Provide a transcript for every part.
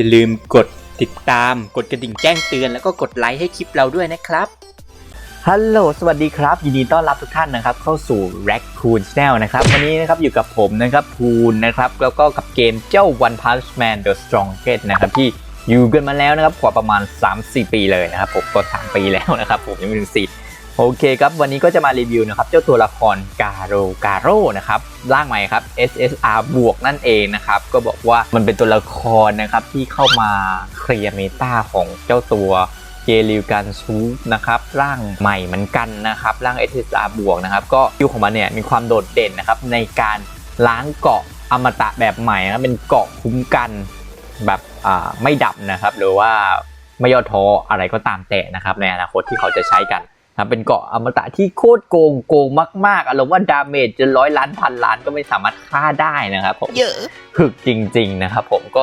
อย่าลืมกดติดตาม กดกระดิ่งแจ้งเตือนแล้วก็กดไลค์ให้คลิปเราด้วยนะครับ ฮัลโหล สวัสดีครับ ยินดีต้อนรับทุกท่านนะครับ เข้าสู่ Raccoon Channel นะครับ วันนี้นะครับอยู่กับผมนะครับพูนนะครับ แล้วก็กับเกมเจ้า One Punch Man The Strongest นะครับที่อยู่กันมาแล้วนะครับกว่าประมาณ 3-4 ปีเลยนะครับผมก็3ปีแล้วนะครับผมยังไม่ถึง4 โอเคครับวันนี้ก็จะมารีวิวนะครับเจ้าตัวละครกาโรกาโรนะครับร่างใหม่ครับ SSR บวกนั่นเองนะครับก็บอกว่ามันเป็นตัวละครนะครับที่เข้ามาเคลียร์เมตาของเจ้าตัวเกลิวกันซูปนะครับร่างใหม่เหมือนกันนะครับร่าง SSR บวกนะครับก็คิวของมันเนี่ยมีความโดดเด่นนะครับในการล้างเกาะอมตะแบบใหม่นะเป็นเกาะคุ้มกันแบบอ่าไม่ดับนะครับหรือว่าไม่ย่อท้ออะไรก็ตามแต่นะครับในอนาคตที่เขาจะใช้กัน นะครับเป็นเกาะอมตะที่โคตรโกงโกงมากๆอารมณ์ว่าดาเมจจะร้อยล้านพันล้านก็ไม่สามารถฆ่าได้นะครับผมเยอะถึกจริง ๆ นะครับผมก็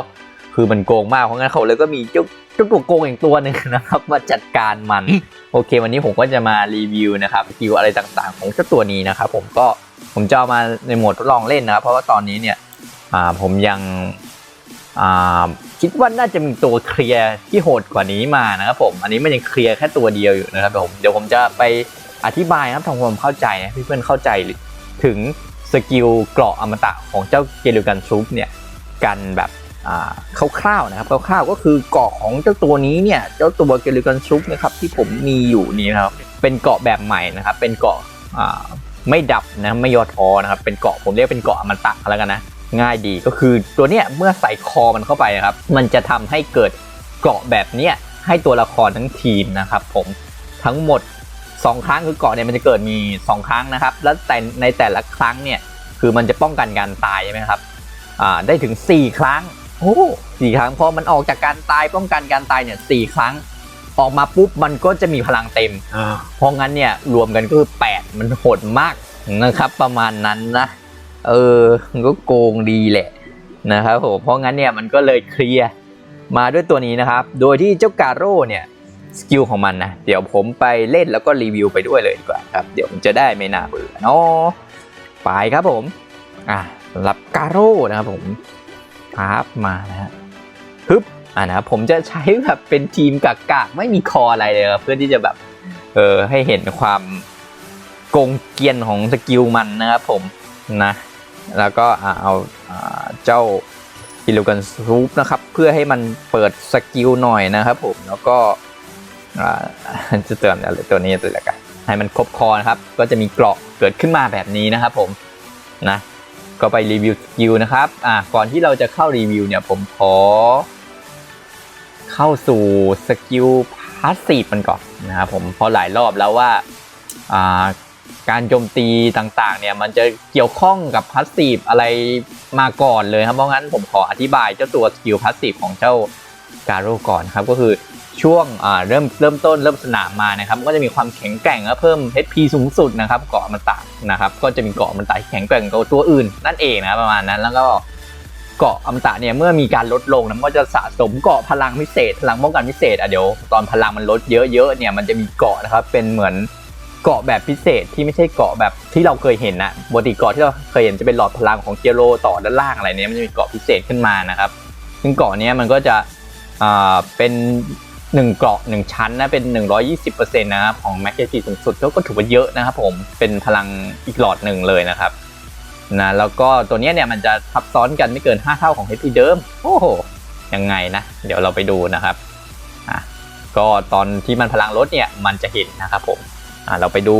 คือมันโกงมากเพราะงั้นเขาเลยก็มีเจ้าเจ้าตัวโกงอีกตัวหนึ่งนะครับมาจัดการมัน โอเค วันนี้ผมก็จะมารีวิวนะครับสกิลอะไรต่างๆ ของเจ้าตัวนี้นะครับผมก็ผมจะเอามาในโหมดทดลองเล่นนะครับ เพราะว่าตอนนี้เนี่ยอ่าผมยังอ่า คิดว่าน่าจะมีตัวเคลียร์ที่โหดกว่านี้มานะครับผมอันนี้มันยังเคลียร์แค่ตัวเดียวอยู่นะครับผมเดี๋ยวผมจะไปอธิบายนะครับทำความเข้าใจให้เพื่อนๆเข้าใจถึงสกิลเกราะอมตะของเจ้าเกลิวกันซูปเนี่ยกันแบบคร่าวๆนะครับคร่าวๆก็คือเกราะของเจ้าตัวนี้เนี่ยเจ้าตัวเกลิวกันซูปนะครับที่ผมมีอยู่นี่นะครับเป็นเกราะแบบใหม่นะครับเป็นเกราะไม่ดับนะไม่ย่อท้อนะครับเป็นเกราะผมเรียกเป็นเกราะอมตะแล้วกันนะ ง่ายดีก็คือตัวเนี้ยเมื่อใส่คอมันเข้าไปนะครับ มันจะทำให้เกิดเกราะแบบเนี้ยให้ตัวละครทั้งทีมนะครับ ผมทั้งหมด 2 ครั้งคือเกราะเนี่ยมันจะเกิดมี 2 ครั้งนะครับ แล้วแต่ในแต่ละครั้งเนี่ยคือมันจะป้องกันการตายใช่ไหมครับอ่าได้ถึง 4 ครั้งโอ้สี่ครั้งพอมันออกจากการตายป้องกันการตายเนี่ยสครั้ง ออกมาปุ๊บมันก็จะมีพลังเต็มเพราะงั้นเนี่ยรวมกันก็คือ8มันโหดมากนะครับประมาณนั้นนะ เออมันก็โกงดีแหละนะครับผมเพราะงั้นเนี่ยมันก็เลยเคลียร์มาด้วยตัวนี้นะครับ โดยที่เจ้าการโร่เนี่ยสกิลของมันนะเดี๋ยวผมไปเล่นแล้วก็รีวิวไปด้วยเลยดีกว่าครับ เดี๋ยวมันจะได้ไม่น่าเบื่อเนาะไปครับผมอะสำหรับการโร่นะครับผมพาบมานะฮะฮึบอะนะผมจะใช้แบบเป็นทีมกากๆไม่มีคออะไรเลยครับเพื่อที่จะแบบเออให้เห็นความโกงเกียนของสกิลมันนะครับผมนะ แล้วก็อ่าเอาเจ้ากิโลกันซูปนะครับ เพื่อให้มันเปิดสกิลหน่อยนะครับผมแล้วก็จะเติมอะไรตัวนี้ตัวละกันให้มันครบคอนะครับ ก็จะมีเกราะเกิดขึ้นมาแบบนี้นะครับผมนะก็ไปรีวิวสกิลนะครับอ่าก่อนที่เราจะเข้ารีวิวเนี่ยผมขอเข้าสู่สกิลพาสซีฟมันก่อนนะครับผมพราะหลายรอบแล้วว่าอ่า การโจมตีต่างๆเนี่ยมันจะเกี่ยวข้องกับพาสซีฟอะไรมาก่อนเลยครับเพราะงั้นผมขออธิบายเจ้าตัวสกิลพาสซีฟของเจ้าการโรก่อนครับก็คือช่วงเริ่มเริ่มต้นเริ่มสนามมานะครับก็จะมีความแข็งแกร่งและเพิ่ม HP สูงสุดนะครับเกาะมันตะนะครับก็จะมีเกาะมันตะที่แข็งแกร่งกว่าตัวอื่นนั่นเองนะประมาณนั้นแล้วก็เกาะอมตะเนี่ยเมื่อมีการลดลงนะมันก็จะสะสมเกาะพลังพิเศษพลังป้องกันพิเศษอะเดี๋ยวตอนพลังมันลดเยอะๆเนี่ยมันจะมีเกาะนะครับเป็นเหมือน เกาะแบบพิเศษที่ไม่ใช่เกาะแบบที่เราเคยเห็นนะปกติเกาะที่เราเคยเห็นจะเป็นหลอดพลังของเกียโรต่อด้านล่างอะไรเนี้ยมันจะมีเกาะพิเศษขึ้นมานะครับ ซึ่งเกาะนี้มันก็จะเป็นหนึ่งเกาะหนึ่งชั้นนะเป็น 120%นะครับของแม็กเกจีสูงสุดก็ถือว่าเยอะนะครับผมเป็นพลังอีกหลอดหนึ่งเลยนะครับนะแล้วก็ตัวนี้เนี่ยมันจะทับซ้อนกันไม่เกิน 5 เท่าของ HP เดิมโอ้โหยังไงนะ เดี๋ยวเราไปดูนะครับอะก็ตอนที่มันพลังลดเนี่ยมันจะเห็นนะครับผม เราไปดู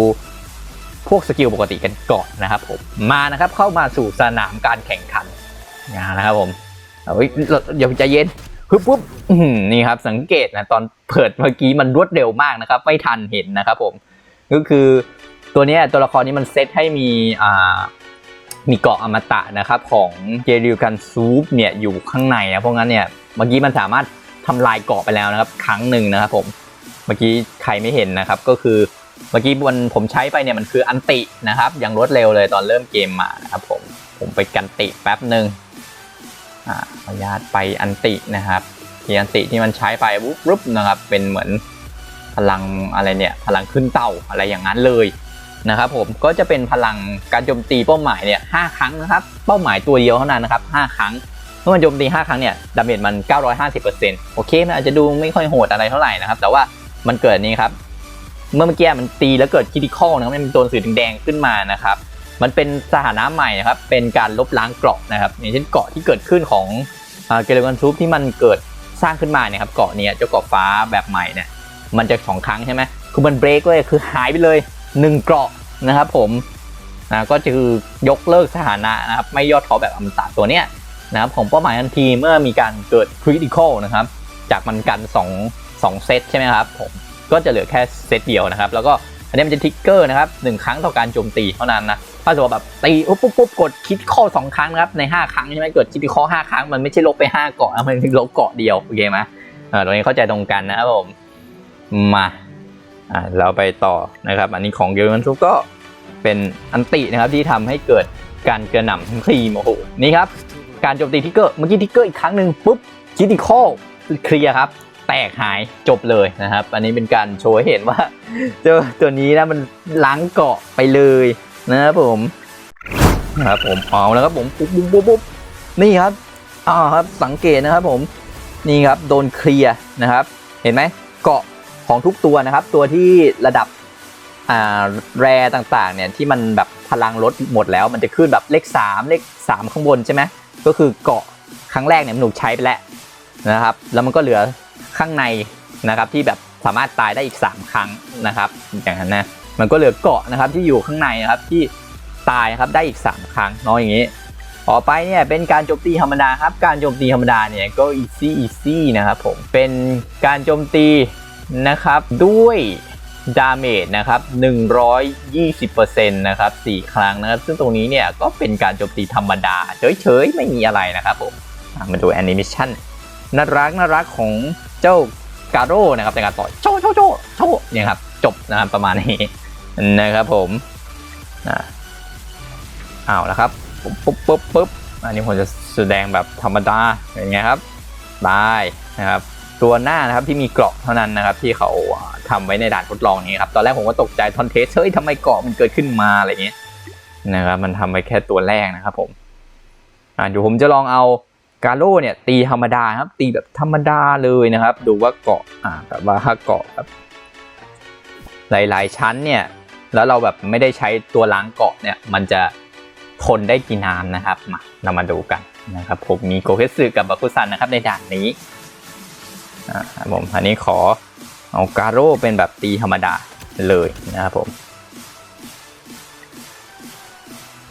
พวกสกิลปกติกันก่อนนะครับผมมานะครับเข้ามาสู่สนามการแข่งขันนะครับผมเฮ้ยเดี๋ยวใจเย็นปึ๊บปุ๊บนี่ครับสังเกตนะตอนเปิดเมื่อกี้มันรวดเร็วมากนะครับไม่ทันเห็นนะครับผมก็คือตัวนี้ตัวละครนี้มันเซตให้มีอ่ามีเกาะอมตะนะครับของเจริวกันซูปเนี่ยอยู่ข้างในนะเพราะงั้นเนี่ยเมื่อกี้มันสามารถทำลายเกาะไปแล้วนะครับ ครั้งหนึ่งนะครับผมเมื่อกี้ใครไม่เห็นนะครับก็คือ เมื่อกี้บนผมใช้ไปเนี่ยมันคืออันตินะครับอย่างรวดเร็วเลยตอนเริ่มเกมมานะครับผมผมไปกันติแป๊บหนึ่งอ่าขออนุญาตไปอันตินะครับที่อันติที่มันใช้ไปปุ๊บปุ๊บนะครับเป็นเหมือนพลังอะไรเนี่ยพลังขึ้นเต่าอะไรอย่างนั้นเลยนะครับผมก็จะเป็นพลังการโจมตีเป้าหมายเนี่ยห้าครั้งนะครับเป้าหมายตัวเดียวเท่านั้นนะครับห้าครั้งเมื่อมันโจมตี5ครั้งเนี่ยดาเมจมัน 950%โอเคมันอาจจะดูไม่ค่อยโหดอะไรเท่าไหร่นะครับแต่ว่ามันเกิดนี้ครับ เมื่อเมื่อกี้มันตีแล้วเกิดคิติคอลนะครับมันมีตัวหนังสือแดงขึ้นมานะครับ มันเป็นสถานะใหม่นะครับเป็นการลบล้างเกราะนะครับอย่างเช่นเกราะที่เกิดขึ้นของเกลวันทูปที่มันเกิดสร้างขึ้นมาเนี่ยครับเกาะนี้เจ้าเกาะฟ้าแบบใหม่เนี่ยมันจะสองครั้งใช่ไหมคือมันเบรกเลยคือหายไปเลยหนึ่งเกราะนะครับผมนะก็คือยกเลิกสถานะนะครับไม่ย่อท้อแบบอมตะตัวเนี้ยนะครับของเป้าหมายทันทีเมื่อมีการเกิดคริติคอลนะครับจากมันกัน2 2เซตใช่ไหมครับผม ก็จะเหลือแค่เซตเดียวนะครับ แล้วก็อันนี้มันจะทิกเกอร์นะครับหนึ่งครั้งต่อการโจมตีเท่านั้นนะถ้าสมมติว่าแบบตีปุ๊บปุ๊บปุ๊บกดคิดข้อสองครั้งนะครับใน 5 ครั้งใช่ไหมเกิดคิดข้อ5ครั้งมันไม่ใช่ลบไป5เกาะมันลบเกาะเดียวโอเคไหมเออตรงนี้เข้าใจตรงกันนะครับผมมาอ่าเราไปต่อนะครับ อันนี้ของเกลมันทุกก็เป็นอันตินะครับที่ทำให้เกิดการกระหน่ำครีมโอ้โหนี่ครับการโจมตีทิกเกอร์เมื่อกี้ทิกเกอร์อีกครั้งหนึ่งปุ๊บคิดข้อเคลียร์ครับ แตกหายจบเลยนะครับ อันนี้เป็นการโชว์เห็นว่าเจ้าตัวนี้นะมันล้างเกาะไปเลยนะครับผมนะครับผมเอาแล้วครับผมปุ๊บปุ๊บปุ๊บปุ๊บนี่ครับอ่าครับสังเกตนะครับผมนี่ครับโดนเคลียร์นะครับ เห็นไหมเกาะของทุกตัวนะครับ ตัวที่ระดับอ่าแรต่างๆเนี่ยที่มันแบบพลังลดหมดแล้ว มันจะขึ้นแบบเลข 3 เลข 3 ข้างบนใช่ไหมก็คือเกาะครั้งแรกเนี่ยมันถูกใช้ไปแล้วนะครับ แล้วมันก็เหลือ ข้างในนะครับที่แบบสามารถตายได้อีก 3 ครั้งนะครับอย่างนั้นนะมันก็เหลือเกาะนะครับที่อยู่ข้างในนะครับที่ตายครับได้อีก 3 ครั้งเนาะอย่างนี้ต่อไปเนี่ยเป็นการโจมตีธรรมดาครับ การโจมตีธรรมดาเนี่ยก็ easy easy นะครับผมเป็นการโจมตีนะครับด้วยดาเมจนะครับ120%นะครับ4ครั้งนะครับ ซึ่งตรงนี้เนี่ยก็เป็นการโจมตีธรรมดา เฉยๆ ไม่มีอะไรนะครับผมมาดูแอนิเมชันน่ารักน่ารักของ เจ้าการโร่นะครับในการต่อยโชโชว์โชว์โชว์เนี่ยครับ จบนะครับประมาณนี้นะครับผมนะเอาละครับปุ๊บปุ๊บปุ๊บปุ๊บอันนี้ผมจะแสดงแบบธรรมดาอย่างเงี้ยครับได้นะครับตัวหน้านะครับที่มีเกราะเท่านั้นนะครับที่เขาทำไว้ในด่านทดลองนี้ครับตอนแรกผมก็ตกใจทอนเทสเฮ้ยทำไมเกราะมันเกิดขึ้นมาอะไรเงี้ยนะครับมันทำไว้แค่ตัวแรกนะครับผมอ่าเดี๋ยวผมจะลองเอา กาโร่เนี่ยตีธรรมดาครับ ตีแบบธรรมดาเลยนะครับ ดูว่าเกาะอ่าแบบว่าเกาะแบบหลาย ๆ ชั้นเนี่ย แล้วเราแบบไม่ได้ใช้ตัวล้างเกาะเนี่ย มันจะทนได้กี่นานนะครับ มาเรามาดูกันนะครับ ผมมีโกเฮสึกับบาคุซันนะครับในด่านนี้อ่าผมอันนี้ขอเอากาโร่เป็นแบบตีธรรมดาเลยนะครับผม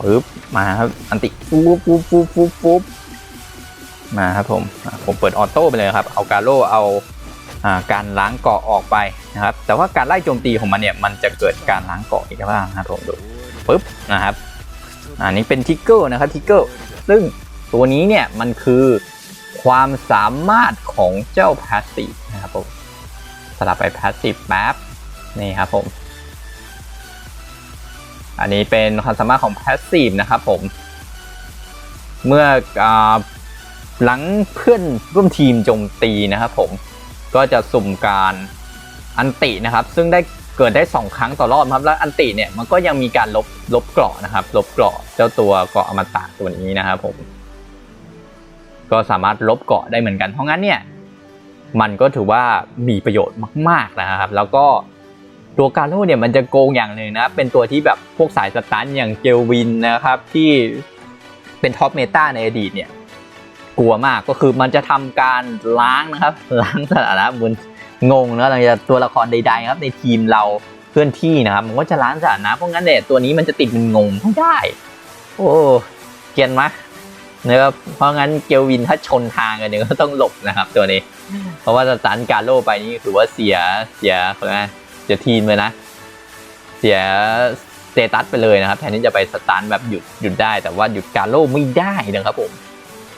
ปึ๊บมาครับอันติปุ๊บปุ๊บปุ๊บปุ๊บปุ๊บ มาครับผมผมเปิดออโต้ไปเลยครับ เอาการโล่เอาการล้างเกาะออกไปนะครับ แต่ว่าการไล่โจมตีของมันเนี่ยมันจะเกิดการล้างเกาะอีกบ้างนะครับผมดูปุ๊บนะครับอันนี้เป็นทิกเกอร์นะครับทิกเกอร์ซึ่งตัวนี้เนี่ยมันคือความสามารถของเจ้าพาสซีฟนะครับผมสลับไปพาสซีฟแป๊บนี่ครับผม อันนี้เป็นความสามารถของพาสซีฟนะครับผม เมื่ออ หลังเพื่อนร่วมทีมโจมตีนะครับผมก็จะสุ่มการอันตินะครับ ซึ่งได้เกิดได้ 2 ครั้งต่อรอบครับแล้วอันติเนี่ยมันก็ยังมีการลบลบเกราะนะครับ ลบเกราะเจ้าตัวเกราะอมตะตัวนี้นะครับผม ก็สามารถลบเกราะได้เหมือนกันเพราะงั้นเนี่ยมันก็ถือว่ามีประโยชน์มาก ๆนะครับ แล้วก็ตัวการโร่เนี่ยมันจะโกงอย่างหนึ่งนะเป็นตัวที่แบบพวกสายสตันอย่างเกลวินนะครับที่เป็นท็อปเมตาในอดีตเนี่ย กลัวมากก็คือมันจะทำการล้างนะครับ ล้างสถานะเหมือนงงนะหลังจากตัวละครใดๆครับ ในทีมเราเคลื่อนที่นะครับ มันก็จะล้างสถานะเพราะงั้นเนี่ยตัวนี้มันจะติดมันงงไม่ได้ โอ้เกียนมะนะครับเพราะงั้นเกลวินถ้าชนทางกันเนี่ยก็ต้องหลบนะครับตัวนี้ เพราะว่าสตันการโล่ไปนี่ถือว่าเสียเสียเขาเรียกเสียทีมเลยนะ เสียสเตตัสไปเลยนะครับแทนที่จะไปสตันแบบหยุดหยุดได้แต่ว่าหยุดการโล่ไม่ได้นะครับผม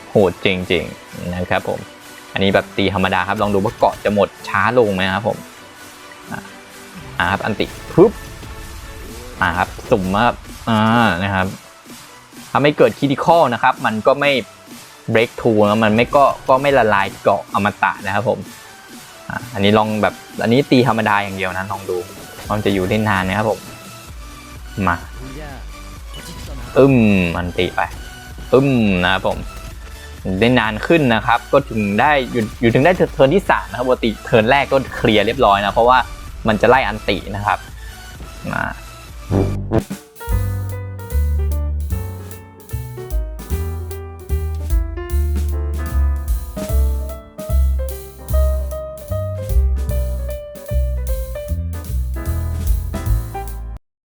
โหดจริงๆนะครับผม อันนี้แบบตีธรรมดาครับ ลองดูว่าเกาะจะหมดช้าลงไหมครับผมอ่าครับอันติปุ๊บอ่าครับสุ่มมาอ่านะครับทำให้เกิดคิดิคอลนะครับ มันก็ไม่ break t o นะมันไม่ก็ก็ไม่ละลายเกาะอมตะนะครับผมอันนี้ลองแบบอันนี้ตีธรรมดาอย่างเดียวนะลองดูมันจะอยู่ได้นานนะครับผมมาอึ้มอันติไปอึ้มนะครับผม ได้นานขึ้นนะครับ ก็ถึงได้อยู่อยู่ถึงได้เทิร์นที่สามนะครับปกติเทิร์นแรกก็เคลียร์เรียบร้อยนะเพราะว่ามันจะไล่อันตินะครับมา